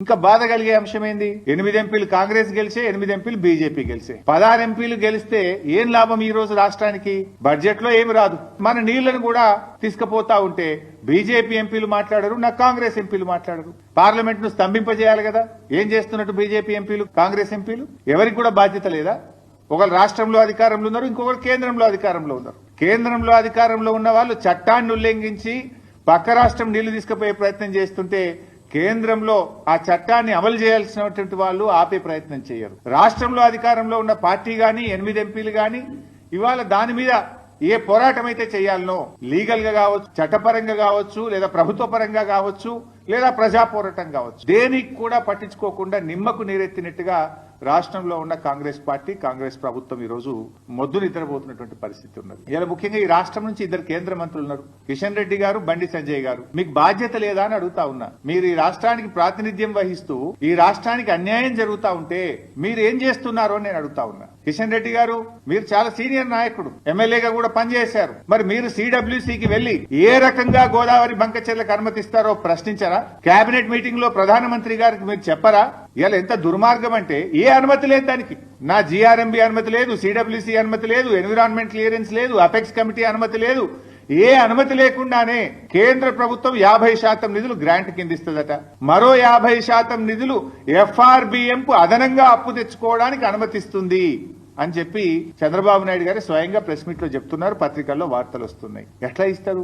ఇంకా బాధ కలిగే అంశం ఏంది? ఎనిమిది ఎంపీలు కాంగ్రెస్ గెలిచే ఎనిమిది ఎంపీలు బీజేపీ గెలిచే. పదహారు ఎంపీలు గెలిస్తే ఏం లాభం ఈ రోజు రాష్ట్రానికి? బడ్జెట్లో ఏమి రాదు. మన నీళ్ళను కూడా తీసుకుపోతా ఉంటే బీజేపీ ఎంపీలు మాట్లాడరు నా కాంగ్రెస్ ఎంపీలు మాట్లాడరు. పార్లమెంట్ను స్తంభింపజేయాలి కదా? ఏం చేస్తున్నట్టు బీజేపీ ఎంపీలు కాంగ్రెస్ ఎంపీలు? ఎవరికి కూడా బాధ్యత లేదా? ఒకరు రాష్ట్రంలో అధికారంలో ఉన్నారు ఇంకొకరు కేంద్రంలో అధికారంలో ఉన్నారు. కేంద్రంలో అధికారంలో ఉన్న వాళ్ళు చట్టాన్ని ఉల్లంఘించి పక్క రాష్ట్రం నీళ్ళు తీసుకుపోయే ప్రయత్నం చేస్తుంటే కేంద్రంలో ఆ చట్టాన్ని అమలు చేయాల్సినటువంటి వాళ్ళు ఆపే ప్రయత్నం చేయరు. రాష్ట్రంలో అధికారంలో ఉన్న పార్టీ గాని ఎనిమిది ఎంపీలు గాని ఇవాళ దాని మీద ఏ పోరాటం అయితే చేయాలనో లీగల్గా కావచ్చు చట్టపరంగా కావచ్చు లేదా ప్రభుత్వ పరంగా కావచ్చు లేదా ప్రజా పోరాటం కావచ్చు దేనికి కూడా పట్టించుకోకుండా నిమ్మకు నీరెత్తినట్టుగా రాష్ట్రంలో ఉన్న కాంగ్రెస్ పార్టీ కాంగ్రెస్ ప్రభుత్వం ఈ రోజు మొద్దు నిద్రపోతున్నటువంటి పరిస్థితి ఉన్నది. ఇలా ముఖ్యంగా ఈ రాష్ట్రం నుంచి ఇద్దరు కేంద్ర మంత్రులు ఉన్నారు. కిషన్ రెడ్డి గారు బండి సంజయ్ గారు. మీకు బాధ్యత లేదా అని అడుగుతా ఉన్నా. మీరు ఈ రాష్ట్రానికి ప్రాతినిధ్యం వహిస్తూ ఈ రాష్ట్రానికి అన్యాయం జరుగుతా ఉంటే మీరు ఏం చేస్తున్నారో నేను అడుగుతా ఉన్నా. కిషన్ రెడ్డి గారు మీరు చాలా సీనియర్ నాయకుడు ఎమ్మెల్యేగా కూడా పనిచేశారు. మరి మీరు సిడబ్ల్యూసీకి వెళ్ళి ఏ రకంగా గోదావరి బంకచెర్లకు అనుమతిస్తారో ప్రశ్నించారా? కేబినెట్ మీటింగ్లో ప్రధానమంత్రి గారికి మీరు చెప్పరా? ఇలా ఎంత దుర్మార్గం అంటే ఏ అనుమతి లేదు దానికి. నా జీఆర్ఎంబి అనుమతి లేదు సిడబ్ల్యూసీ అనుమతి లేదు ఎన్విరాన్మెంట్ క్లియరెన్స్ లేదు అపెక్స్ కమిటీ అనుమతి లేదు. ఏ అనుమతి లేకుండానే కేంద్ర ప్రభుత్వం యాభై శాతం నిధులు గ్రాంట్ కింద ఇస్తుందట మరో యాభై శాతం నిధులు ఎఫ్ఆర్బిఎం కు అదనంగా అప్పు తెచ్చుకోవడానికి అనుమతిస్తుంది అని చెప్పి చంద్రబాబు నాయుడు గారు స్వయంగా ప్రెస్ మీట్లో చెప్తున్నారు పత్రికల్లో వార్తలు వస్తున్నాయి. ఎట్లా ఇస్తారు?